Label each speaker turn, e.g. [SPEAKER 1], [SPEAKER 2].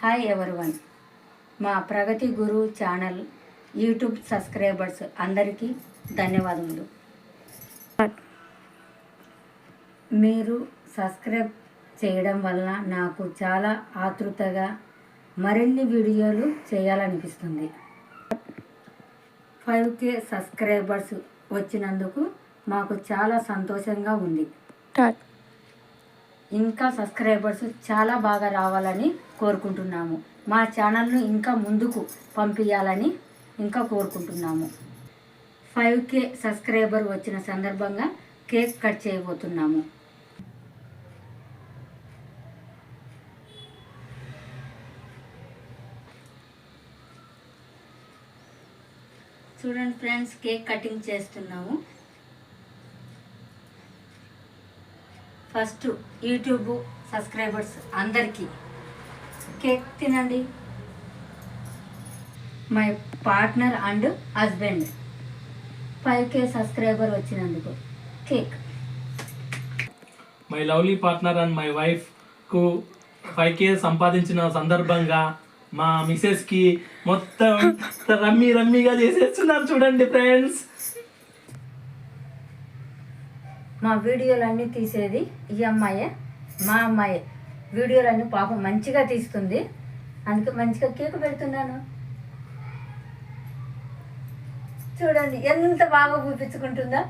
[SPEAKER 1] Hi everyone మా Pragathi Guru channel YouTube subscribers అందరికీ ధన్యవాదములు. మీరు సబ్స్క్రైబ్ చేయడం వలన నాకు చాలా ఆతృతగా మరిన్ని వీడియోలు చేయాలనిపిస్తుంది. ఫైవ్ కే సబ్స్క్రైబర్స్ వచ్చినందుకు మాకు చాలా సంతోషంగా ఉంది. ఇంకా సబ్స్క్రైబర్స్ చాలా బాగా రావాలని కోరుకుంటున్నాము. మా ఛానల్ను ఇంకా ముందుకు పంపించాలని ఇంకా కోరుకుంటున్నాము. ఫైవ్ కే సబ్స్క్రైబర్ వచ్చిన సందర్భంగా కేక్ కట్ చేయబోతున్నాము. చూడండి ఫ్రెండ్స్ కేక్ కటింగ్ చేస్తున్నాము. ఫస్ట్ యూట్యూబ్ సబ్స్క్రైబర్స్ అందరికీ. కేక్ తినండి. My partner and husband. Five K subscriber వచ్చినందుకు cake.
[SPEAKER 2] My lovely partner and my వైఫ్కు five K సంపాదించిన సందర్భంగా మా మిసెస్కి మొత్తం రమ్మీ రమ్మీగా చేసేస్తున్నారు చూడండి ఫ్రెండ్స్.
[SPEAKER 1] మా వీడియోలన్నీ తీసేది ఈ అమ్మాయే మా అమ్మాయే. వీడియోలన్నీ పాపం మంచిగా తీస్తుంది. అందుకే మంచిగా కేక్ పెడుతున్నాను. చూడండి ఎంత బాగా చూపించుకుంటుందా